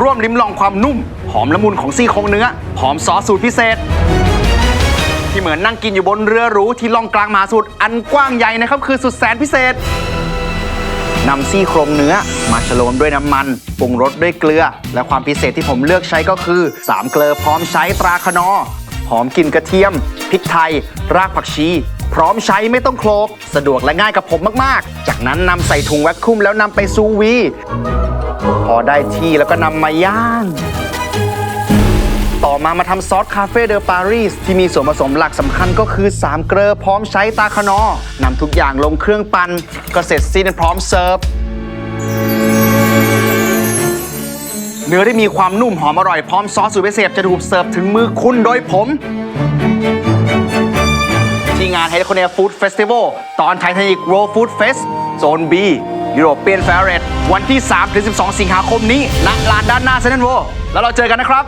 ร่วมลิ้มลองความนุ่ม หอมละมุนของซี่โครงเนื้อ หอมซอสสูตรพิเศษ ที่เหมือนนั่งกินอยู่บนเรือหรูที่ล่องกลางมหาสมุทรอันกว้างใหญ่นะครับคือสุดแสนพิเศษนำซี่โครงเนื้อมาฉโลมด้วยน้ำมันปรุงรสด้วยเกลือ และความพิเศษที่ผมเลือกใช้ก็คือ3เกลือพร้อมใช้ตราคนอหอมกลิ่นกระเทียมพริกไทย รากผักชี พร้อมใช้ไม่ต้องโคลก สะดวกและง่ายกับผมมาก ๆ จากนั้นนำใส่ถุงแวคคุมแล้วนำไปซูวี พอได้ที่แล้วก็นำมาย่าง ต่อมามาทำซอสคาเฟ่เดอปารีสที่มีส่วนผสมหลักสำคัญก็คือ3เกลือพร้อมใช้ตาคนอนำทุกอย่างลงเครื่องปั่นก็เสร็จสิ้นพร้อมเสิร์ฟเนื้อได้มีความนุ่มหอมอร่อยพร้อมซอสสูตรพิเศษจะถูกเสิร์ฟถึงมือคุณโดยผม งาน California Food เฟสติวัลตอนไทยธนิก World Food โซนบียูโรเปียนแฟร์เรตวันที่ 3-12 สิงหาคมนี้ณลานด้านหน้าเซนต์เวิลด์แล้วเราเจอกันนะครับ